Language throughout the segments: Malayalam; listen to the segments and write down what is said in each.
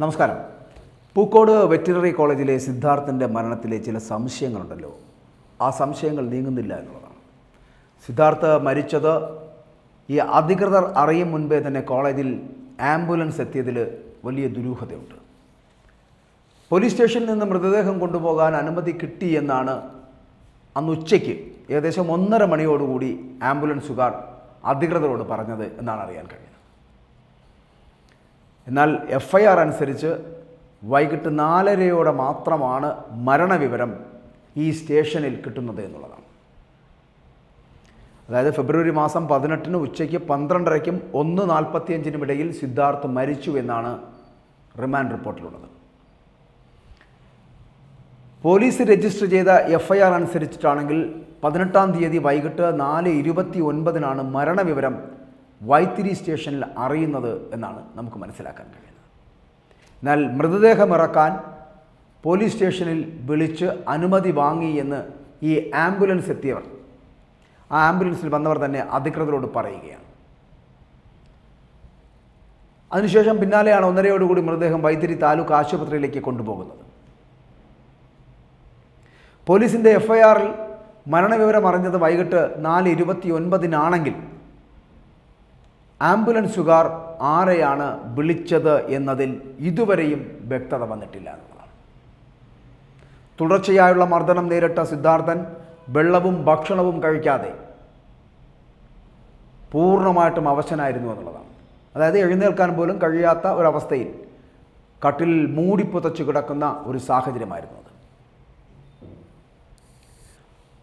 നമസ്കാരം. പൂക്കോട് വെറ്റിനറി കോളേജിലെ സിദ്ധാർത്ഥിന്റെ മരണത്തിലെ ചില സംശയങ്ങളുണ്ടല്ലോ. ആ സംശയങ്ങൾ നീങ്ങുന്നില്ല എന്നുള്ളതാണ്. സിദ്ധാർത്ഥ് മരിച്ചത് ഈ അധികൃതർ അറിയും മുൻപേ തന്നെ കോളേജിൽ ആംബുലൻസ് എത്തിയതിൽ വലിയ ദുരൂഹതയുണ്ട്. പോലീസ് സ്റ്റേഷനിൽ നിന്ന് മൃതദേഹം കൊണ്ടുപോകാൻ അനുമതി കിട്ടി എന്നാണ് അന്ന് ഉച്ചയ്ക്ക് ഏകദേശം ഒന്നര മണിയോടുകൂടി ആംബുലൻസുകാർ അധികൃതരോട് പറഞ്ഞത് എന്നാണ് അറിയാൻ കഴിയുന്നത്. എന്നാൽ എഫ് ഐ ആർ അനുസരിച്ച് വൈകിട്ട് നാലരയോടെ മാത്രമാണ് മരണവിവരം ഈ സ്റ്റേഷനിൽ കിട്ടുന്നത് എന്നുള്ളതാണ്. അതായത് ഫെബ്രുവരി മാസം പതിനെട്ടിന് ഉച്ചയ്ക്ക് പന്ത്രണ്ടരയ്ക്കും ഒന്ന് നാൽപ്പത്തിയഞ്ചിനും ഇടയിൽ സിദ്ധാർത്ഥ് മരിച്ചു എന്നാണ് റിമാൻഡ് റിപ്പോർട്ടിലുള്ളത്. പോലീസ് രജിസ്റ്റർ ചെയ്ത എഫ് ഐ ആർ അനുസരിച്ചിട്ടാണെങ്കിൽ പതിനെട്ടാം തീയതി വൈകിട്ട് നാല് ഇരുപത്തി ഒൻപതിനാണ് മരണവിവരം വൈത്തിരി സ്റ്റേഷനിൽ അറിയുന്നത് എന്നാണ് നമുക്ക് മനസ്സിലാക്കാൻ കഴിയുന്നത്. എന്നാൽ മൃതദേഹം ഇറക്കാൻ പോലീസ് സ്റ്റേഷനിൽ വിളിച്ച് അനുമതി വാങ്ങി എന്ന് ഈ ആംബുലൻസ് എത്തിയവർ ആ ആംബുലൻസിൽ വന്നവർ തന്നെ അധികൃതരോട് പറയുകയാണ്. അതിനുശേഷം പിന്നാലെയാണ് ഒന്നരയോടുകൂടി മൃതദേഹം വൈത്തിരി താലൂക്ക് ആശുപത്രിയിലേക്ക് കൊണ്ടുപോകുന്നത്. പോലീസിന്റെ എഫ്ഐആറിൽ മരണവിവരം അറിഞ്ഞത് വൈകിട്ട് നാല് ഇരുപത്തി ഒൻപതിനാണെങ്കിൽ ആംബുലൻസുകാർ ആരെയാണ് വിളിച്ചത് എന്നതിൽ ഇതുവരെയും വ്യക്തത വന്നിട്ടില്ല. എന്നുള്ളതാണ് തുടർച്ചയായുള്ള മർദ്ദനം നേരിട്ട സിദ്ധാർത്ഥൻ വെള്ളവും ഭക്ഷണവും കഴിക്കാതെ പൂർണമായിട്ടും അവശനായിരുന്നു എന്നുള്ളതാണ്. അതായത് എഴുന്നേൽക്കാൻ പോലും കഴിയാത്ത ഒരവസ്ഥയിൽ കട്ടിൽ മൂടിപ്പുതച്ച് കിടക്കുന്ന ഒരു സാഹചര്യമായിരുന്നു അത്.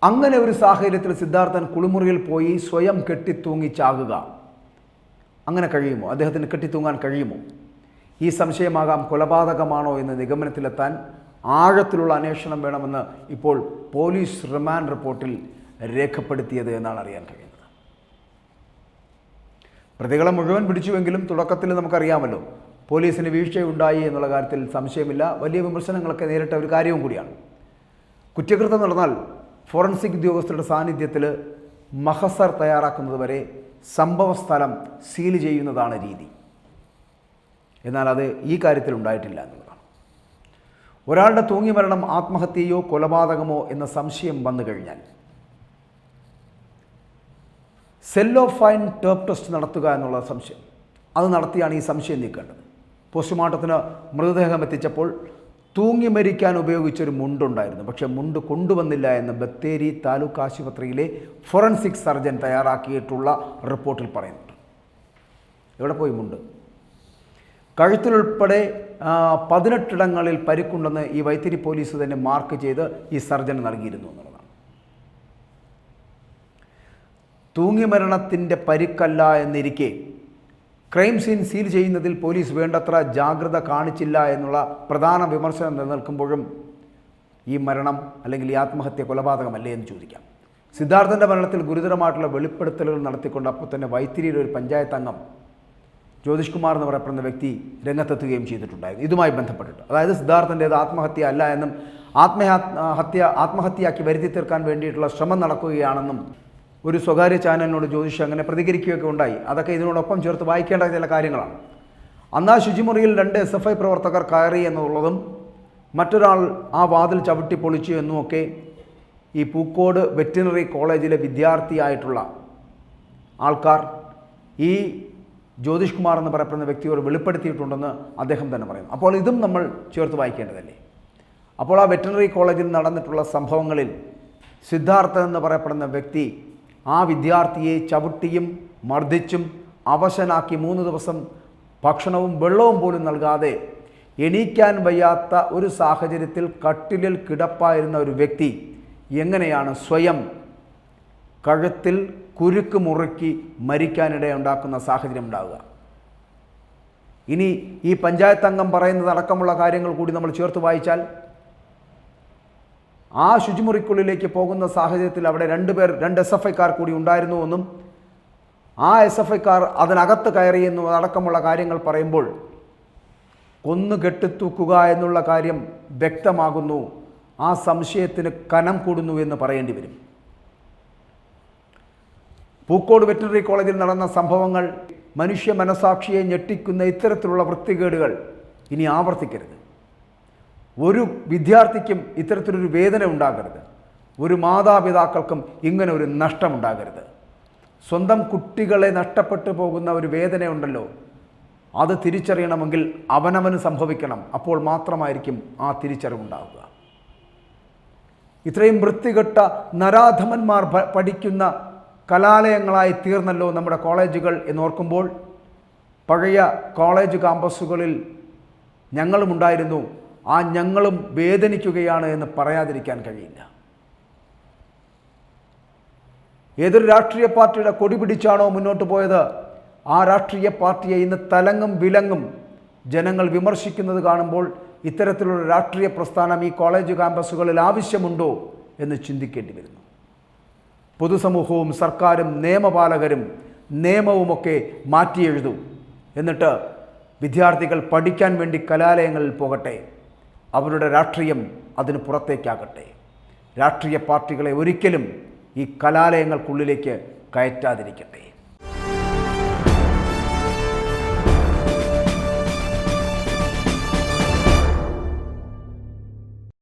അങ്ങനെ ഒരു സാഹചര്യത്തിൽ സിദ്ധാർത്ഥൻ കുളിമുറിയിൽ പോയി സ്വയം കെട്ടിത്തൂങ്ങി ചാകുക അങ്ങനെ കഴിയുമോ? അദ്ദേഹത്തിന് കെട്ടിത്തൂങ്ങാൻ കഴിയുമോ? ഈ സംശയമാകാം കൊലപാതകമാണോ എന്ന് നിഗമനത്തിലെത്താൻ ആഴത്തിലുള്ള അന്വേഷണം വേണമെന്ന് ഇപ്പോൾ പോലീസ് റിമാൻഡ് റിപ്പോർട്ടിൽ രേഖപ്പെടുത്തിയത് എന്നാണ് അറിയാൻ കഴിയുന്നത്. പ്രതികളെ മുഴുവൻ പിടിച്ചുവെങ്കിലും തുടക്കത്തിൽ നമുക്കറിയാമല്ലോ പോലീസിന് വീഴ്ചയുണ്ടായി എന്നുള്ള കാര്യത്തിൽ സംശയമില്ല. വലിയ വിമർശനങ്ങളൊക്കെ നേരിട്ട ഒരു കാര്യവും കൂടിയാണ്. കുറ്റകൃത്യം നടന്നാൽ ഫോറൻസിക് ഉദ്യോഗസ്ഥരുടെ സാന്നിധ്യത്തിൽ മഹസർ തയ്യാറാക്കുന്നത് വരെ സംഭവ സ്ഥലം സീൽ ചെയ്യുന്നതാണ് രീതി. എന്നാൽ അത് ഈ കാര്യത്തിൽ ഉണ്ടായിട്ടില്ല എന്നുള്ളതാണ്. ഒരാളുടെ തൂങ്ങി മരണം ആത്മഹത്യയോ കൊലപാതകമോ എന്ന സംശയം വന്നു കഴിഞ്ഞാൽ സെല്ലോ ഫൈൻ ടേപ്പ് ടെസ്റ്റ് നടത്തുക എന്നുള്ള സംശയം. അത് നടത്തിയാണ് ഈ സംശയം നീക്കേണ്ടത്. പോസ്റ്റ്മോർട്ടത്തിന് മൃതദേഹം എത്തിച്ചപ്പോൾ തൂങ്ങി മരിക്കാൻ ഉപയോഗിച്ചൊരു മുണ്ടുണ്ടായിരുന്നു. പക്ഷേ മുണ്ട് കൊണ്ടുവന്നില്ല എന്ന് ബത്തേരി താലൂക്ക് ആശുപത്രിയിലെ ഫോറൻസിക് സർജൻ തയ്യാറാക്കിയിട്ടുള്ള റിപ്പോർട്ടിൽ പറയുന്നുണ്ട്. എവിടെ പോയി മുണ്ട്? കഴുത്തിലുൾപ്പെടെ പതിനെട്ടിടങ്ങളിൽ പരിക്കുണ്ടെന്ന് ഈ വൈത്തിരി പോലീസ് തന്നെ മാർക്ക് ചെയ്ത് ഈ സർജൻ നൽകിയിരുന്നു എന്നുള്ളതാണ്. തൂങ്ങി മരണത്തിന്റെ പരിക്കല്ല എന്നിരിക്കെ ക്രൈം സീൻ സീൽ ചെയ്യുന്നതിൽ പോലീസ് വേണ്ടത്ര ജാഗ്രത കാണിച്ചില്ല എന്നുള്ള പ്രധാന വിമർശനം നിലനിൽക്കുമ്പോഴും ഈ മരണം അല്ലെങ്കിൽ ഈ ആത്മഹത്യ കൊലപാതകമല്ലേ എന്ന് ചോദിക്കാം. സിദ്ധാർത്ഥന്റെ മരണത്തിൽ ഗുരുതരമായിട്ടുള്ള വെളിപ്പെടുത്തലുകൾ നടത്തിക്കൊണ്ട് അപ്പോൾ തന്നെ വൈത്തിരിയിലെ ഒരു പഞ്ചായത്ത് അംഗം ജ്യോതിഷ് കുമാർ എന്ന് പറയപ്പെടുന്ന വ്യക്തി രംഗത്തെത്തുകയും ചെയ്തിട്ടുണ്ടായിരുന്നു. ഇതുമായി ബന്ധപ്പെട്ടിട്ട്. അതായത് സിദ്ധാർത്ഥന്റേത് ആത്മഹത്യ അല്ല എന്നും ആത്മഹത്യ ആത്മഹത്യയാക്കി വരുത്തി തീർക്കാൻ വേണ്ടിയിട്ടുള്ള ശ്രമം നടക്കുകയാണെന്നും ഒരു സ്വകാര്യ ചാനലിനോട് ജ്യോതിഷ് അങ്ങനെ പ്രതികരിക്കുകയൊക്കെ ഉണ്ടായി. അതൊക്കെ ഇതിനോടൊപ്പം ചേർത്ത് വായിക്കേണ്ട ചില കാര്യങ്ങളാണ്. അന്നാ ശുചിമുറിയിൽ രണ്ട് എസ് എഫ് ഐ പ്രവർത്തകർ കയറി എന്നുള്ളതും മറ്റൊരാൾ ആ വാതിൽ ചവിട്ടി പൊളിച്ചു എന്നുമൊക്കെ ഈ പൂക്കോട് വെറ്റിനറി കോളേജിലെ വിദ്യാർത്ഥിയായിട്ടുള്ള ആൾക്കാർ ഈ ജ്യോതിഷ് കുമാർ എന്ന് പറയപ്പെടുന്ന വ്യക്തിയോട് വെളിപ്പെടുത്തിയിട്ടുണ്ടെന്ന് അദ്ദേഹം തന്നെ പറയും അപ്പോൾ ഇതും നമ്മൾ ചേർത്ത് വായിക്കേണ്ടതല്ലേ? അപ്പോൾ ആ വെറ്റിനറി കോളേജിൽ നടന്നിട്ടുള്ള സംഭവങ്ങളിൽ സിദ്ധാർത്ഥ എന്ന് പറയപ്പെടുന്ന വ്യക്തി ആ വിദ്യാർത്ഥിയെ ചവിട്ടിയും മർദ്ദിച്ചും അവശനാക്കി മൂന്ന് ദിവസം ഭക്ഷണവും വെള്ളവും പോലും നൽകാതെ എണീക്കാൻ വയ്യാത്ത ഒരു സാഹചര്യത്തിൽ കട്ടിലിൽ കിടപ്പായിരുന്ന ഒരു വ്യക്തി എങ്ങനെയാണ് സ്വയം കഴുത്തിൽ കുരുക്ക് മുറുക്കി മരിക്കാനിടയുണ്ടാക്കുന്ന സാഹചര്യം ഉണ്ടാവുക? ഇനി ഈ പഞ്ചായത്ത് അംഗം പറയുന്നത് അടക്കമുള്ള കാര്യങ്ങൾ കൂടി നമ്മൾ ചേർത്ത് വായിച്ചാൽ ആ ശുചിമുറിക്കുള്ളിലേക്ക് പോകുന്ന സാഹചര്യത്തിൽ അവിടെ രണ്ടുപേർ രണ്ട് എസ് എഫ് ഐക്കാർ കൂടി ഉണ്ടായിരുന്നുവെന്നും ആ എസ് എഫ് ഐക്കാർ അതിനകത്ത് കയറിയെന്നും അടക്കമുള്ള കാര്യങ്ങൾ പറയുമ്പോൾ കൊന്നു കെട്ടിത്തൂക്കുക എന്നുള്ള കാര്യം വ്യക്തമാകുന്നു. ആ സംശയത്തിന് കനം കൂടുന്നു എന്ന് പറയേണ്ടി വരും. പൂക്കോട് വെറ്റിനറി കോളേജിൽ നടന്ന സംഭവങ്ങൾ മനുഷ്യ മനസാക്ഷിയെ ഞെട്ടിക്കുന്ന ഇത്തരത്തിലുള്ള വൃത്തികേടുകൾ ഇനി ആവർത്തിക്കരുത്. ഒരു വിദ്യാർത്ഥിക്കും ഇത്തരത്തിലൊരു വേദന ഉണ്ടാകരുത്. ഒരു മാതാപിതാക്കൾക്കും ഇങ്ങനെ ഒരു നഷ്ടമുണ്ടാകരുത്. സ്വന്തം കുട്ടികളെ നഷ്ടപ്പെട്ടു പോകുന്ന ഒരു വേദനയുണ്ടല്ലോ. അത് തിരിച്ചറിയണമെങ്കിൽ അവനവന് സംഭവിക്കണം. അപ്പോൾ മാത്രമായിരിക്കും ആ തിരിച്ചറിവുണ്ടാവുക. ഇത്രയും വൃത്തികെട്ട നരാധമന്മാർ പഠിക്കുന്ന കലാലയങ്ങളായി തീർന്നല്ലോ നമ്മുടെ കോളേജുകൾ എന്നോർക്കുമ്പോൾ പഴയ കോളേജ് കാമ്പസുകളിൽ ഞങ്ങളുമുണ്ടായിരുന്നു ആ ഞങ്ങളും വേദനിക്കുകയാണ് എന്ന് പറയാതിരിക്കാൻ കഴിയില്ല. ഏതൊരു രാഷ്ട്രീയ പാർട്ടിയുടെ കൊടി പിടിച്ചാണോ മുന്നോട്ട് പോയത്? ആ രാഷ്ട്രീയ പാർട്ടിയെ ഇന്ന് തലങ്ങും വിലങ്ങും ജനങ്ങൾ വിമർശിക്കുന്നത് കാണുമ്പോൾ ഇത്തരത്തിലുള്ള രാഷ്ട്രീയ പ്രസ്ഥാനം ഈ കോളേജ് ക്യാമ്പസുകളിൽ ആവശ്യമുണ്ടോ എന്ന് ചിന്തിക്കേണ്ടി വരുന്നു. പൊതുസമൂഹവും സർക്കാരും നിയമപാലകരും നിയമവുമൊക്കെ മാറ്റിയെഴുതും. എന്നിട്ട് വിദ്യാർത്ഥികൾ പഠിക്കാൻ വേണ്ടി കലാലയങ്ങളിൽ പോകട്ടെ. അവരുടെ രാഷ്ട്രീയം അതിന് പുറത്തേക്കാകട്ടെ. രാഷ്ട്രീയ പാർട്ടികളെ ഒരിക്കലും ഈ കലാലയങ്ങൾക്കുള്ളിലേക്ക് കയറ്റാതിരിക്കട്ടെ.